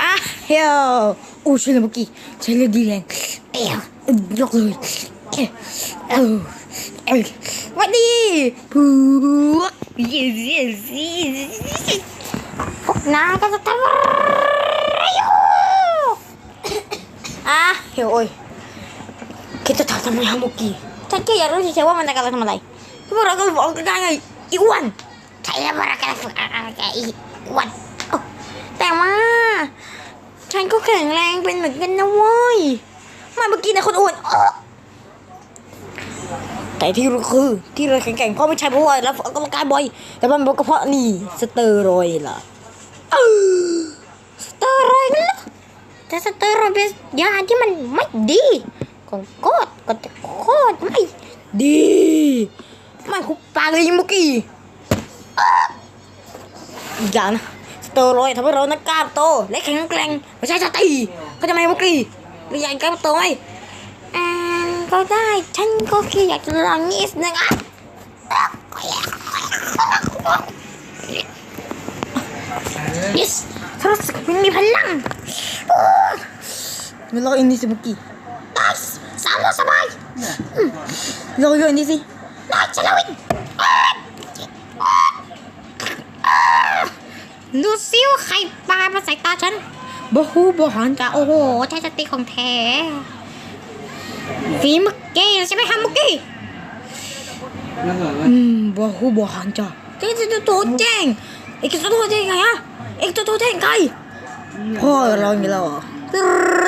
อะเฮียโอ้ใช่เลยเมื่อกี้ใช่เลยดีแรงเอ้ยยกเลยเอ้ยเออเอ้ยหวันดีพูก yes yes yes พวกนายก็จะทำอะไรอยู่อะเฮียโอ้ย แต่ว่าฉันก็แข็งแรงเป็นเหมือนกันนะเว้ยมาเมื่อกี้นะคนอ้วนแต่ที่รู้คือที่เราแข็งๆเพราะไม่ใช่เพราะว่าเราออกกำลังกายบ่อย แต่มันเป็นเพราะนี่สเตอรอยล่ะสเตอรอยด์นั่นล่ะแต่สเตอรอยเป็นยาที่มันไม่ดีก็โคตรก็จะโคตรไม่ดีไม่หุบปากเลยเมื่อกี้อย่างนะ เตอรอยด์ทำให้เรานักกล้ามโต และแข็งแกร่งไม่ใช่สตีเขาใจะไหมเมื่อกี้หรืออยากกล้ามโตไหมอ่าก็ได้ ฉันก็แค่อยากจะลองนิดนึงอะ yes ฉันรู้สึกมันมีพลังมาลองอันนี้สิเมื่อกี้ nice สามารถสบายอืมลองอันนี้สิ nice จะลองอีก ดูซิว่าใครปามาใส่ตาฉันบฮูบหันจ้ะโอ้โหใช่สติของแท้ฝีมือเก้ใช่ไหมฮะเมื่อกี้แล้วเหรออืมบฮูบหันจ้ะเจ๊จะโทรแจ้งเอกจะโทรแจ้งไงอะเอกจะโทรแจ้งใครพ่อเราอย่างนี้แล้วเหรอตึ๊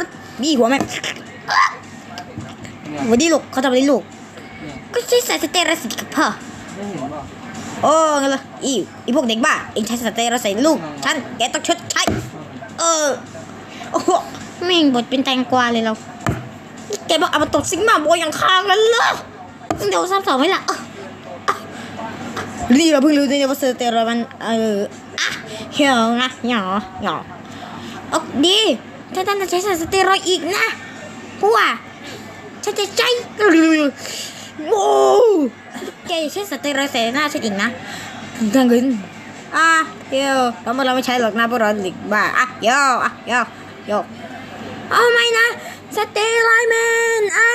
ดบีหัวแม่สวันนี้ลูกเขาทำอะไรลูกก็ใช้สายสเตอร์สิกับพ่อ ไม่เห็นป่ะโอ้ไงล่ะอีอีพวกเด็กบ้าเองใช้สเตอร์ใส่ลูกฉันแกต้องชดใช้เออโอ้โหแม่งบทเป็นแตงกวาเลยเราแกบอกเอามาตกซิงมาโบอย่างข้างกันเลยเดี๋ยวซ้ำสองไหมล่ะเอออะรีบเราเพิ่งรู้ด้วยเนี่ยว่าสเตอร์มันเอออะเหี่ยวนะหยอหยอโอ้ดีถ้าท่านจะใช้สเตียรอยด์อีกนะเพราะว่าฉันจะใจโว้วแกอย่า ใช้สเตียรอยด์ใส่หน้าฉันอีกนะทางเงินอะเดี๋ยวเราไม่เราไม่ใช้หรอกนะพวกเราหลีกบ้าอะโยอะโยโยเอาไหมนะสเตียรอยแมนอะ